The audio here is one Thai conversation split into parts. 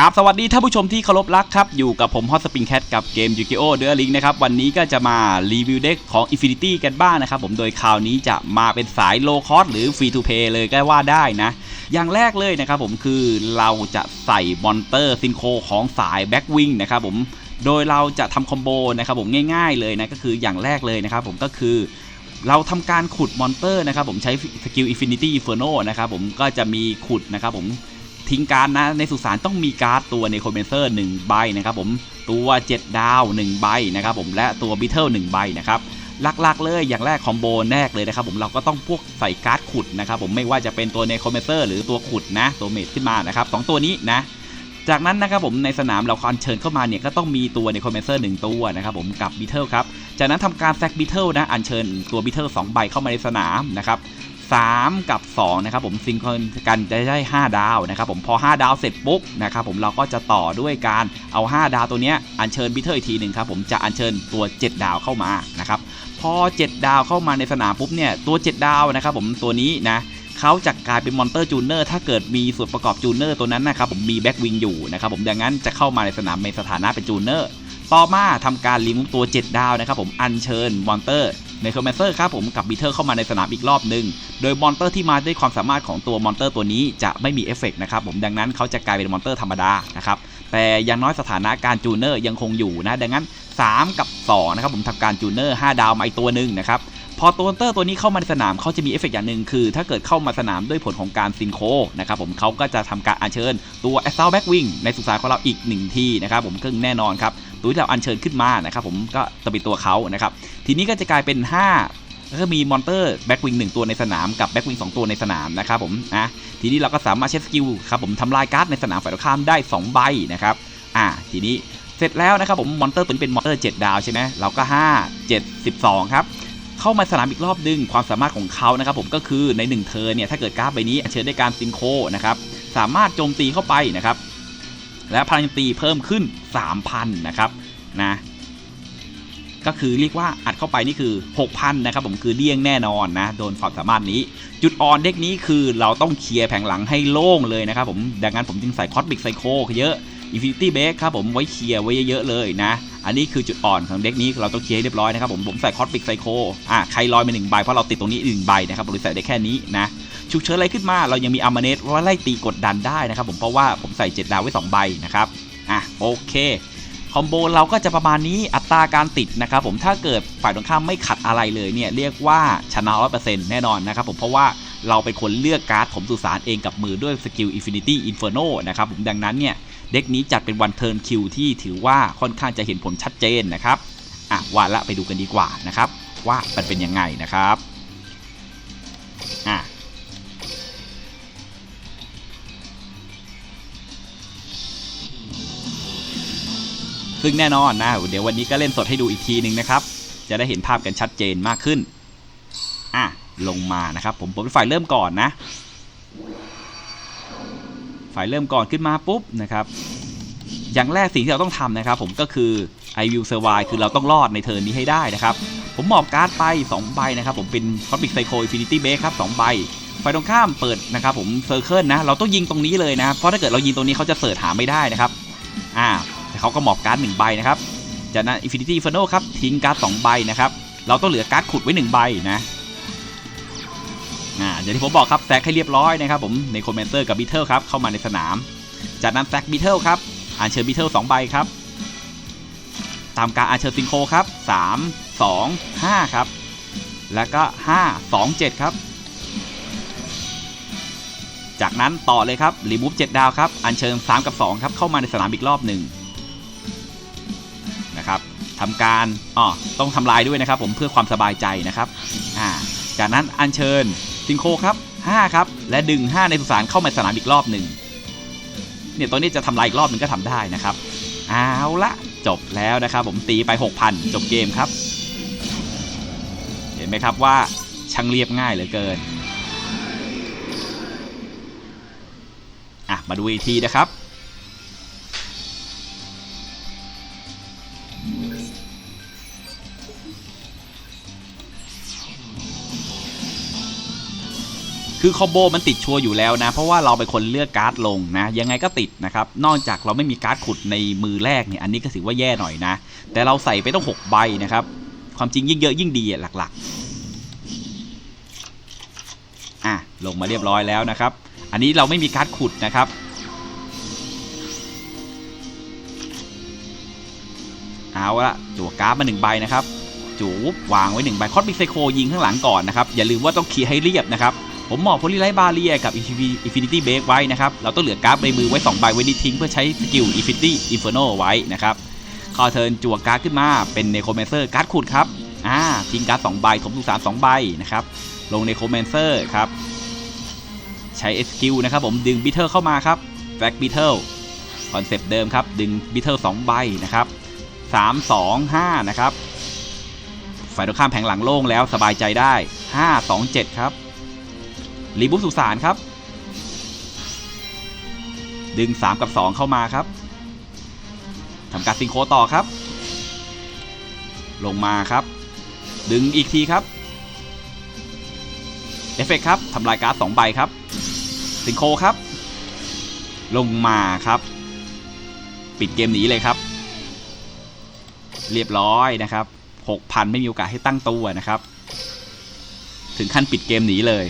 กราบสวัสดีท่านผู้ชมที่เคารพรักครับ อยู่กับผมฮอตสปริงแคทกับเกมยูกิโอเดอร์ลิงนะครับ วันนี้ก็จะมารีวิวเด็กของ Infinity กันบ้างนะครับ ผมโดยคราวนี้จะมาเป็นสายโลคอ s หรือฟรีทูเพย์เลยก็ว่าได้นะ อย่างแรกเลยนะครับผมคือเราจะใส่มอนเตอร์ซินโคของสายแบ็กวิงนะครับผมโดยเราจะทำคอมโบนะครับผมง่ายๆเลยนะก็คืออย่างแรกเลยนะครับผมก็คือเราทำการขุดมอนเตอร์นะครับผมใช้สกิล Infinity Inferno นะครับผมก็จะมีขุดนะครับผม ทิ้งการดนะ ในสุสานต้องมีการ์ดตัวในคอมเมนเซอร์1ใบนะครับผมตัว 7 ดาว 1 ใบนะครับผมและตัวบิทเทิล1ใบนะครับหลักๆเลยอย่างแรกคอมโบแรกเลยนะครับผมเราก็ต้องพวกใส่การ์ดขุดนะครับผมไม่ว่าจะเป็นตัวในคอมเมนเซอร์หรือตัวขุดนะตัวเมดขึ้นมานะครับสองตัวนี้นะจากนั้นนะครับผมในสนามเราคอัญเชิญเข้ามาเนี่ยก็ต้องมีตัวในคอมเมนเซอร์หนึ่งตัวนะครับผมกับบิเทิลครับจากนั้นทำการแซกบิเทิลนะอัญเชิญตัวบิเทิลสองใบเข้ามาในสนามนะครับ 3 กับ 2 นะครับผมซิงค์กันจะได้ 5 ดาวนะครับผมพอ 5 ดาวเสร็จปุ๊บนะครับผมเราก็จะต่อด้วยการเอา 5 ดาวตัวเนี้ยอัญเชิญบิทเทิลอีกทีหนึ่งครับผมจะอัญเชิญตัว 7 ดาวเข้ามานะครับพอ 7 ดาวเข้ามาในสนามปุ๊บเนี่ยตัว 7 ดาวนะครับผมตัวนี้นะเขาจะกลายเป็นมอนเตอร์จูเนอร์ถ้าเกิดมีส่วนประกอบจูเนอร์ตัวนั้นนะครับผมมีแบ็กวิงอยู่นะครับผมดังนั้นจะเข้ามาในสนามในสถานะเป็นจูเนอร์ต่อมาทำการรีมูฟตัว 7 ดาวนะครับผมอัญเชิญมอนเตอร์ในคอมเมนเซอร์ครับผมกับบีเทอร์เข้ามาในสนามอีกรอบหนึ่ง โดยมอนเตอร์ที่มาด้วยความสามารถของตัวมอนเตอร์ตัวนี้จะไม่มีเอฟเฟกต์นะครับผมดังนั้นเขาจะกลายเป็นมอนเตอร์ธรรมดานะครับแต่อย่างน้อยสถานะการจูเนอร์ยังคงอยู่นะดังนั้น 3 กับ2นะครับผมทำการจูเนอร์5ดาวมาอีกตัวหนึ่งนะครับพอตัวมอนเตอร์ตัวนี้เข้ามาในสนามเขาจะมีเอฟเฟกต์อย่างหนึ่งคือ ถ้าเกิดเข้ามาสนามด้วยผลของการซินโคนะครับผมเขาก็จะทำการอัญเชิญตัวแอสซ l ลแบ็กวิงในสุสานของเราอีกหนึ่งทีนะครับผมซึ่งแน่นอนครับตัวที่เราอัญเชิญขึ้นมานะครับผมก็จะเป็นตัวเขานะครับทีนี้ก็จะกลายเป็น 5 ก็มีมอนเตอร์แบ็กวิงหนึ่งตัวในสนามกับแบ็กวิงสองตัวในสนามนะครับผมนะทีนี้เราก็สามารถใช้สกิลครับผมทำลายการ์ดในสนามฝ่ายตรงข้ามได้ 2 ใบนะครับอ่าทีนี้เสร็จแล้วนะครับผมมอนเตอร์ตัวนี้เป็นมอนเตอร์ 7 ดาวใช่ไหมเราก็ 5 7 12 ครับ เข้ามาสนามอีกรอบดึงความสามารถของเขานะครับผมก็คือใน 1เทอร์เนี่ย ถ้าเกิดการ์ดใบนี้เชิญด้วยการซินโคนะครับ สามารถโจมตีเข้าไปนะครับ และพลังตีเพิ่มขึ้น 3,000 นะครับนะ ก็คือเรียกว่าอัดเข้าไปนี่คือ 6,000 นะครับผมคือเลี่ยงแน่นอนนะ โดนความสามารถนี้ จุดอ่อนเด็กนี้คือเราต้องเคลียร์แผงหลังให้โล่งเลยนะครับผมดังนั้นผมจึงใส่คอสบิกไซโคเยอะ Infinity b r a k ครับผมไว้เคลียร์ไว้เยอะๆเลยนะ อันนี้คือจุดอ่อนของเด็กนี้เราต้องเคลียร์ให้เรียบร้อยนะครับผมผมใส่คอสบิกไซโคอะใครลอยมาหนึ่งใบเพราะเราติดตรงนี้หนึ่งใบนะครับผมเลยใส่ได้แค่นี้นะฉุกเฉินอะไรขึ้นมาเรายังมีอามาเนสว่าไล่ตีกดดันได้นะครับผมเพราะว่าผมใส่7ดาวไว้2ใบนะครับอะโอเค คอมโบเราก็จะประมาณนี้อัตราการติดนะครับผมถ้าเกิดฝ่ายตรงข้ามไม่ขัดอะไรเลยเนี่ยเรียกว่าชนะร้อยเปอร์เซ็นต์แน่นอนนะครับผมเพราะว่าเราเป็นคนเลือกการ์ดผมสุสานเองกับมือด้วยสกิล Infinity Inferno นะครับผมดังนั้นเนี่ยเด็กนี้จัดเป็นวันเทิร์นคิวที่ถือว่าค่อนข้างจะเห็นผลชัดเจนนะครับอะว่าละไปดูกันดีกว่านะครับว่ามันเป็นยังไงนะครับอะ ซึ่งแน่นอนนะเดี๋ยววันนี้ก็เล่นสดให้ดูอีกทีหนึ่งนะครับ จะได้เห็นภาพกันชัดเจนมากขึ้น อะ ลงมานะครับ ผมผมเป็นฝ่ายเริ่มก่อนนะ ฝ่ายเริ่มก่อนขึ้นมาปุ๊บนะครับ อย่างแรกสิ่งที่เราต้องทำนะครับ ผมก็คือ I will survive คือเราต้องรอดในเทิร์นนี้ให้ได้นะครับ ผมหมอบการ์ดไป 2 ใบนะครับ ผมเป็น Cosmic Psycho Infinity Base ครับ 2 ใบฝ่ายตรงข้ามเปิดนะครับ ผมเซอร์เคิลนะ เราต้องยิงตรงนี้เลยนะ เพราะถ้าเกิดเรายิงตรงนี้เขาจะเสิร์ชหาไม่ได้นะครับ อ่า เขาก็หมอบการ์ดหนึ่งใบนะครับ จากนั้น Infinity Inferno ครับทิ้งการ์ดสองใบนะครับ เราต้องเหลือการ์ดขุดไว้หนึ่งใบนะอ่าอย่างที่ผมบอกครับแซกให้เรียบร้อยนะครับผมในคอมเมนเตอร์กับบีเทิลครับเข้ามาในสนาม จากนั้นแซกบีเทิลครับอ่านเชิญบีเทิลสองใบครับ ตามการอ่านเชิญซิงโคครับ3 2 5ครับ แล้วก็5 2 7ครับ จากนั้นต่อเลยครับรีมูฟ7ดดาวครับอัญเชิญ3กับ2ครับเข้ามาในสนามอีกรอบหนึ่ง ทำการอ๋อต้องทำลายด้วยนะครับผมเพื่อความสบายใจนะครับอ่าจากนั้นอัญเชิญซิงโคครับ5ครับและดึง 5 ในสุสานเข้ามาสนามอีกรอบหนึ่งเนี่ยตอนนี้จะทำลายอีกรอบหนึ่งก็ทำได้นะครับเอาละจบแล้วนะครับผมตีไป 6,000 จบเกมครับ เห็นไหมครับว่าช่างเรียบง่ายเหลือเกินอะมาดูอีกทีนะครับ คือคอมโบมันติดชัวร์อยู่แล้วนะ เพราะว่าเราเป็นคนเลือกการ์ดลงนะ ยังไงก็ติดนะครับ นอกจากเราไม่มีการ์ดขุดในมือแรกเนี่ย อันนี้ก็ถือว่าแย่หน่อยนะ แต่เราใส่ไปต้อง 6 ใบนะครับ ความจริงยิ่งเยอะยิ่งดีหลักๆ อะ ลงมาเรียบร้อยแล้วนะครับ อันนี้เราไม่มีการ์ดขุดนะครับ เอาละจั่วการ์ดมาหนึ่งใบนะครับจูบวางไว้หนึ่งใบคอสบิไซโคยิงข้างหลังก่อนนะครับ อย่าลืมว่าต้องเคลียร์ให้เรียบนะครับ ผมหมอบโพลิไลท์บาเรียกับอินฟินิตี้เบรกไว้นะครับ เราต้องเหลือการ์ดในมือไว้2ใบไว้ดีทิ้งเพื่อใช้สกิลอินฟินิตี้อินฟ r ร์โนไว้นะครับคอเทิร์นจั่วการ์ดขึ้นมาเป็นเนโครแมนเซอร์การ์ดขุดครับอ่าทิ้งการ์ดสองใบถมสุสานสองใบนะครับลงเนโครแมนเซอร์ครับใช้สกิลนะครับผมดึงบิเทิลเข้ามาครับแบ็กบิเทิลคอนเซปต์เดิมครับ ดึงบิเทิลสองใบนะครับสามสองห้านะครับฝ่ายตรงข้ามแผงหลังโล่งแล้วสบายใจได้5 2 7ครับ รีบุสุสานครับ ดึง 3 กับ 2 เข้ามาครับทำการซิงโครต่อครับ ลงมาครับ ดึงอีกทีครับเอฟเฟกครับทำลายการ์ด2ใบครับซิงโครครับ ลงมาครับ ปิดเกมหนีเลยครับ เรียบร้อยนะครับ6,000 ไม่มีโอกาสให้ตั้งตัวนะครับ ถึงขั้นปิดเกมหนีเลย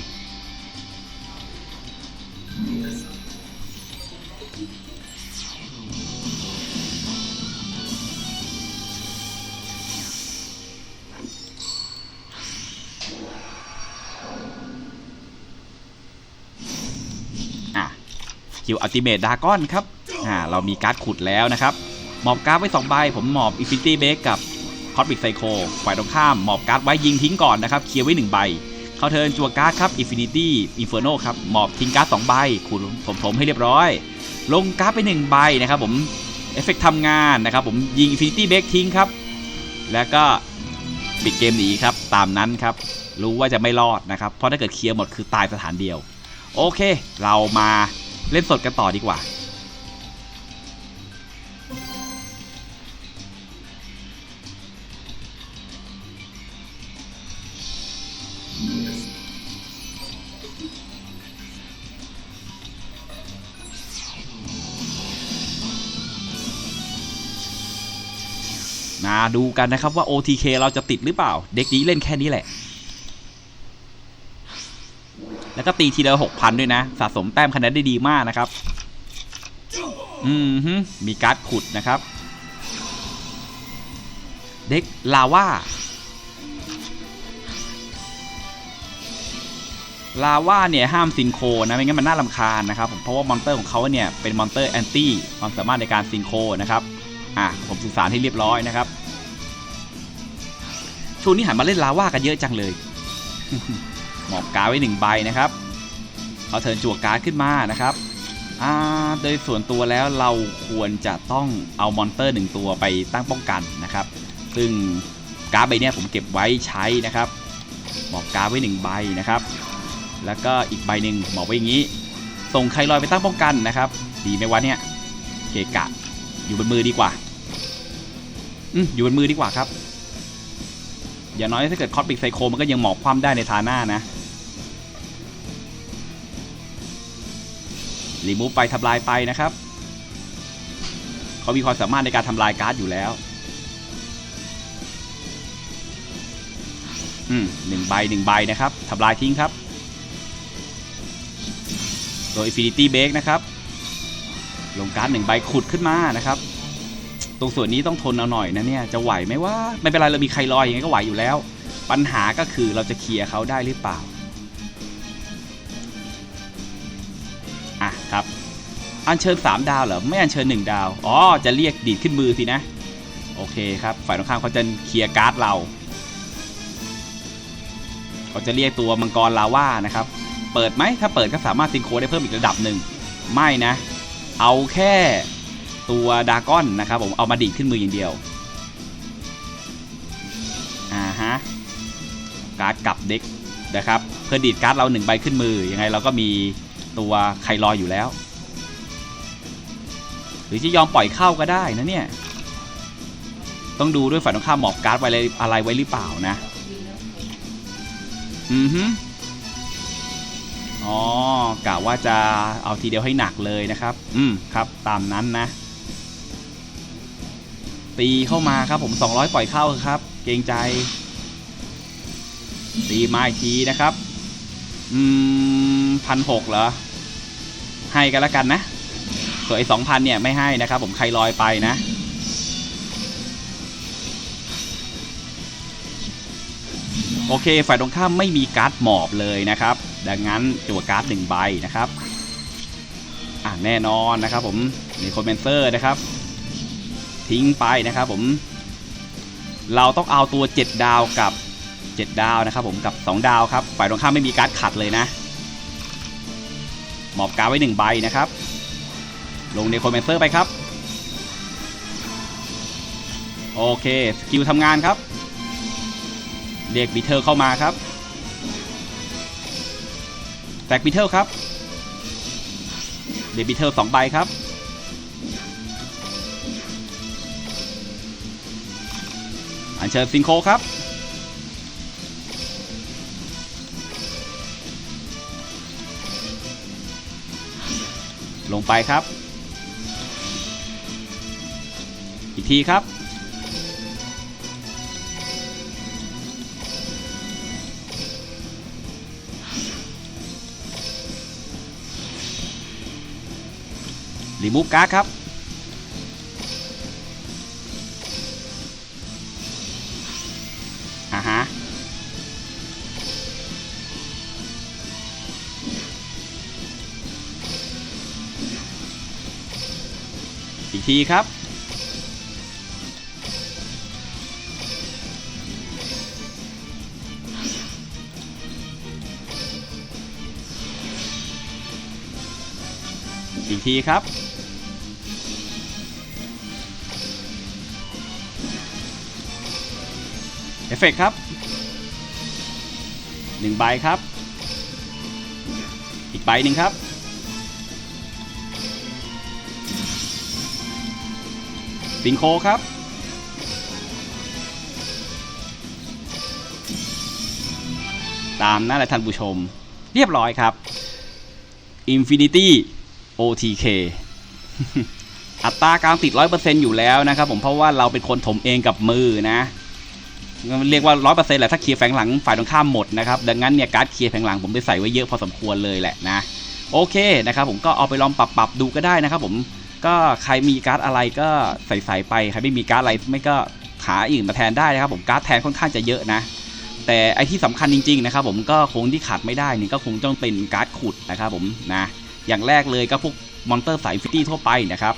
อัลติเมทดากอนครับอ่าเรามีการ์ดขุดแล้วนะครับ หมอบการ์ดไว้2ใบผมหมอบอินฟินิตี้เบรกกับคอสบิกไซโคฝ่ายตรงข้ามหมอบการ์ดไว้ยิงทิ้งก่อนนะครับเคลียร์ไว้1ใบเข้าเทินจัวการ์ดครับอินฟินิตี้อินเฟอร์โนครับหมอบทิ้งการ์ด2ใบขูดผมถมให้เรียบร้อย ลงการ์ดไป1ใบนะครับผมเอฟเฟกต์ทำงานนะครับผมยิงอินฟินิตี้เบรกทิ้งครับแล้วก็ปิดเกมหนีครับตามนั้นครับรู้ว่าจะไม่รอดนะครับ เพราะถ้าเกิดเคลียร์หมดคือตายสถานเดียว โอเค เรามา เล่นสดกันต่อดีกว่า มาดูกันนะครับว่า OTK เราจะติดหรือเปล่า เด็กนี้เล่นแค่นี้แหละ แล้วก็ตีทีเดียวหกพันด้วยนะ สะสมแต้มคะแนนได้ดีมากนะครับ อืมฮึมีการ์ดขุดนะครับ เด็กลาว่าลาว่าเนี่ยห้ามซิงโคนะไม่งั้นมันน่าลำคาญนะครับผมเพราะว่ามอนเตอร์ของเขาเนี่ยเป็นมอนเตอร์แอนตี้ความสามารถในการซิงโคนะครับอะผมสื่อสารให้เรียบร้อยนะครับช่วงนี้หันมาเล่นลาว่ากันเยอะจังเลย หมอบการ์ไว้หนึ่งใบนะครับเอาเทินจั่วการ์ดขึ้นมานะครับโดยส่วนตัวแล้วเราควรจะต้องเอามอนเตอร์หนึ่งตัวไปตั้งป้องกันนะครับ ซึ่งการ์ดใบเนี้ยผมเก็บไว้ใช้นะครับหมอบการ์ดไว้หนึ่งใบนะครับ แล้วก็อีกใบหนึ่งหมอบไว้อย่างนี้ ส่งใครลอยไปตั้งป้องกันนะครับ ดีไหมวะเนี่ยเกะกะอยู่บนมือดีกว่าอืมอยู่บนมือดีกว่าครับ อย่างน้อยถ้าเกิดคอสปิกไซโคมันก็ยังหมอบคว่ำได้ในทาหน้านะ รีมูฟไปทำลายไปนะครับ เขามีความสามารถในการทำลายการ์ดอยู่แล้ว อืมหนึ่งใบหนึ่งใบนะครับทำลายทิ้งครับ โดย Infinity b r e a k นะครับ ลงการ์ดหนึ่งใบขุดขึ้นมานะครับ ตรงส่วนนี้ต้องทนเอาหน่อยนะเนี่ย จะไหวไหมว่า ไม่เป็นไรเรามีใครลอยยังไงก็ไหวอยู่แล้ว ปัญหาก็คือเราจะเคลียร์เขาได้หรือเปล่า อัญเชิญ 3 ดาวเหรอ ไม่อัญเชิญ 1 ดาว อ๋อ จะเรียกดีดขึ้นมือสินะ โอเคครับ ฝ่ายตรงข้ามเขาจะเคลียร์การ์ดเรา เขาจะเรียกตัวมังกรลาว่านะครับ เปิดไหม ถ้าเปิดก็สามารถซิงโครได้เพิ่มอีกระดับหนึ่ง ไม่นะ เอาแค่ตัวดากอนนะครับผมเอามาดีดขึ้นมืออย่างเดียว อ่าฮะ การ์ดกลับเด็กนะครับ เพื่อดีดการ์ดเราหนึ่งใบขึ้นมือ ยังไงเราก็มีตัวไคลอยอยู่แล้ว หรือจะยอมปล่อยเข้าก็ได้นะเนี่ย ต้องดูด้วยฝ่ายตรงข้ามหมอบการ์ดไว้อะไรไว้หรือเปล่านะ อือฮึอ๋ออ๋อกะว่าจะเอาทีเดียวให้หนักเลยนะครับ อืมครับ ตามนั้นนะ ตีเข้ามาครับผม 200 ปล่อยเข้าครับ เกรงใจ ตีมาอีกทีนะครับ อืมพันหกเหรอ ให้กันแล้วกันนะ ส่วนไอ้สองพันเนี่ยไม่ให้นะครับผมใครลอยไปนะ โอเคฝ่ายตรงข้ามไม่มีการ์ดหมอบเลยนะครับ ดังนั้นจั่วการ์ดหนึ่งใบนะครับอะแน่นอนนะครับผมมีคอมเมนเซอร์นะครับ ทิ้งไปนะครับผม เราต้องเอาตัว 7 ดาวกับ 7 ดาวนะครับผมกับ 2 ดาวครับฝ่ายตรงข้ามไม่มีการ์ดขัดเลยนะ หมอบการ์ดไว้ 1 ใบนะครับ ลงในคอมเมนเซอร์ไปครับ โอเค สกิลทำงานครับเรียกบีเทอร์เข้ามาครับแตกบีเทอร์ครับเรียกบีเทอร์สองใบครับ อัญเชิญซิงโคครับลงไปครับ อีกทีครับ รีมูฟการ์ดครับอ่าฮะอีกทีครับ อีกทีครับ เอฟเฟกต์ครับหนึ่งใบครับ อีกใบหนึ่งครับสิงโคครับ ตามนั่นแหละท่านผู้ชม เรียบร้อยครับ Infinity OTK อัตราการติด 100%อยู่แล้วนะครับผมเพราะว่าเราเป็นคนถมเองกับมือนะเรียกว่า 100%แหละถ้าเคลียร์แฝงหลังฝ่ายตรงข้ามหมดนะครับดังนั้นเนี่ยการ์ดเคลียร์แฝงหลังผมไปใส่ไว้เยอะพอสมควรเลยแหละนะโอเคนะครับผมก็เอาไปลองปรับปรับดูก็ได้นะครับผมก็ใครมีการ์ดอะไรก็ใส่ใส่ไปใครไม่มีการ์ดอะไรไม่ก็หาอื่นมาแทนได้นะครับผมการ์ดแทนค่อนข้างจะเยอะนะแต่ไอที่สำคัญจริงๆนะครับผมก็คงที่ขาดไม่ได้นี่ก็คงต้องเป็นการ์ดขุดนะครับผมนะ อย่างแรกเลยก็พวกมอนเตอร์สายฟิตี้ทั่วไปนะครับ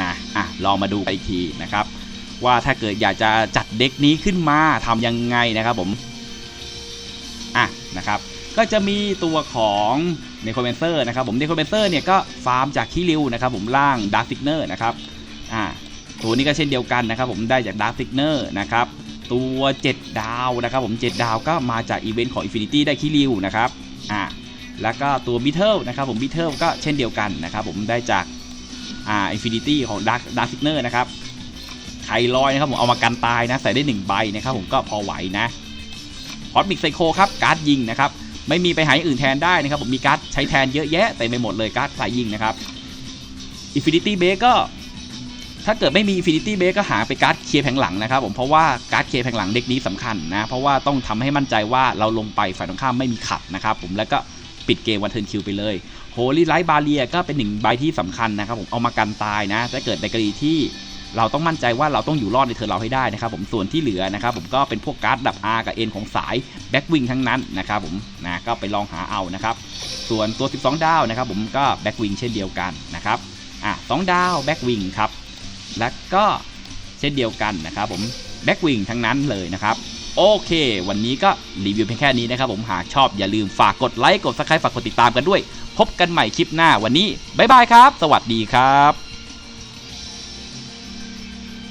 นะอะลองมาดูกันอีกทีนะครับ ว่าถ้าเกิดอยากจะจัดเด็กนี้ขึ้นมาทำยังไงนะครับผมอะนะครับก็จะมีตัวของเนโครเมนเซอร์นะครับผมเนโครเมนเซอร์เนี่ยก็ฟาร์มจากคิริวนะครับผมล่างดาร์ s ซิกเนอร์นะครับอ่าตัวนี้ก็เช่นเดียวกันนะครับผมได้จากดาร์ s ซิกเนอร์นะครับตัว 7 ดาวนะครับผม 7 ดาวก็มาจากอีเวนต์ของ Infinity ได้คิริวนะครับอ่า แล้วก็ตัวบิทเทิลนะครับผมบิทเทิลก็เช่นเดียวกันนะครับผมได้จากอ่า Infinity ของ Dark Dark Signer นะครับไข่ลอยนะครับผมเอามากันตายนะใส่ได้1ใบนะครับผมก็พอไหวนะฮอตมิกไซโคครับการ์ดยิงนะครับไม่มีไปหาอย่างอื่นแทนได้นะครับผมมีการ์ดใช้แทนเยอะแยะเต็มไปหมดเลยการ์ดสายยิงนะครับ Infinity b a ก็ถ้าเกิดไม่มี Infinity b a ก็หาไปการ์ดเคลียร์แผงหลังนะครับผมเพราะว่าการ์ดเคลียร์แผงหลังเด็กนี้สำคัญนะเพราะว่าต้องทำให้มั่นใจว่าเราลงไปฝ่ายตรงข้ามไม่มีขัดนะครับผมแล้วก็ ปิดเกมวันเทิร์นคิวไปเลยโฮลี่ไลท์บาเรียก็เป็นหนึ่งใบที่สำคัญนะครับผมเอามากันตายนะถ้าเกิดในกรณีที่เราต้องมั่นใจว่าเราต้องอยู่รอดในเทอร์เราให้ได้นะครับผมส่วนที่เหลือนะครับผมก็เป็นพวกการ์ดดับ R กับ N ของสายแบ็กวิงทั้งนั้นนะครับผมนะก็ไปลองหาเอานะครับส่วนตัว 12 ดาวนะครับผมก็แบ็กวิงเช่นเดียวกันนะครับอะ2ดาวแบ็กวิงครับแล้วก็เช่นเดียวกันนะครับผมแบ็กวิงทั้งนั้นเลยนะครับ โอเค วันนี้ก็รีวิวเพียงแค่นี้นะครับผมหากชอบอย่าลืมฝากกดไลค์กดซับสไครต์ฝากกดติดตามกันด้วย พบกันใหม่คลิปหน้าวันนี้บ๊ายบายครับ สวัสดีครับ